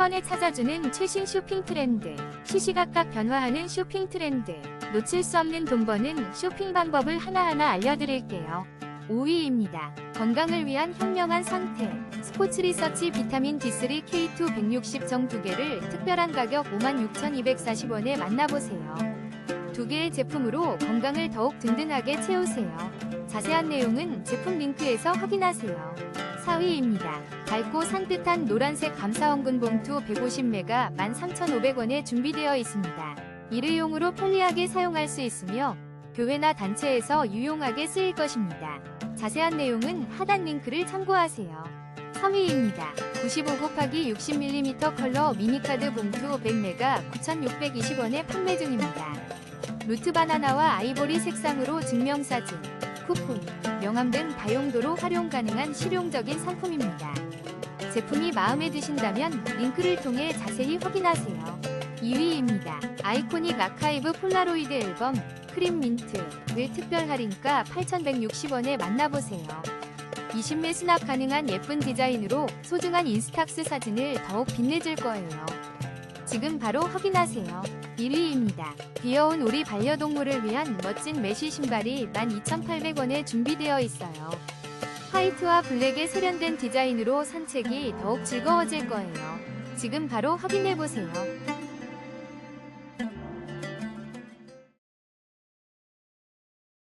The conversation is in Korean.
번에 찾아주는 최신 쇼핑 트렌드, 시시각각 변화하는 쇼핑 트렌드, 놓칠 수 없는 돈 버는 쇼핑 방법을 하나하나 알려드릴게요. 5위입니다. 건강을 위한 현명한 선택. 스포츠 리서치 비타민 D3 K2 160정 두 개를 특별한 가격 56,240원에 만나보세요. 두 개의 제품으로 건강을 더욱 든든하게 채우세요. 자세한 내용은 제품 링크에서 확인하세요. 4위입니다. 밝고 산뜻한 노란색 감사원근 봉투 150매가 13,500원에 준비되어 있습니다. 일회용으로 편리하게 사용할 수 있으며 교회나 단체에서 유용하게 쓰일 것입니다. 자세한 내용은 하단 링크를 참고하세요. 3위입니다. 95 곱하기 60mm 컬러 미니카드 봉투 100매가 9,620원에 판매 중입니다. 루트 바나나와 아이보리 색상으로 증명사진, 쿠폰, 명함 등 다용도로 활용 가능한 실용적인 상품입니다. 제품이 마음에 드신다면 링크를 통해 자세히 확인하세요. 2위입니다. 아이코닉 아카이브 폴라로이드 앨범 크림 민트를 특별 할인가 8,160원에 만나보세요. 20매 수납 가능한 예쁜 디자인으로 소중한 인스탁스 사진을 더욱 빛내줄 거예요. 지금 바로 확인하세요. 1위입니다. 귀여운 우리 반려동물을 위한 멋진 메쉬 신발이 12,800원에 준비되어 있어요. 화이트와 블랙의 세련된 디자인으로 산책이 더욱 즐거워질 거예요. 지금 바로 확인해보세요.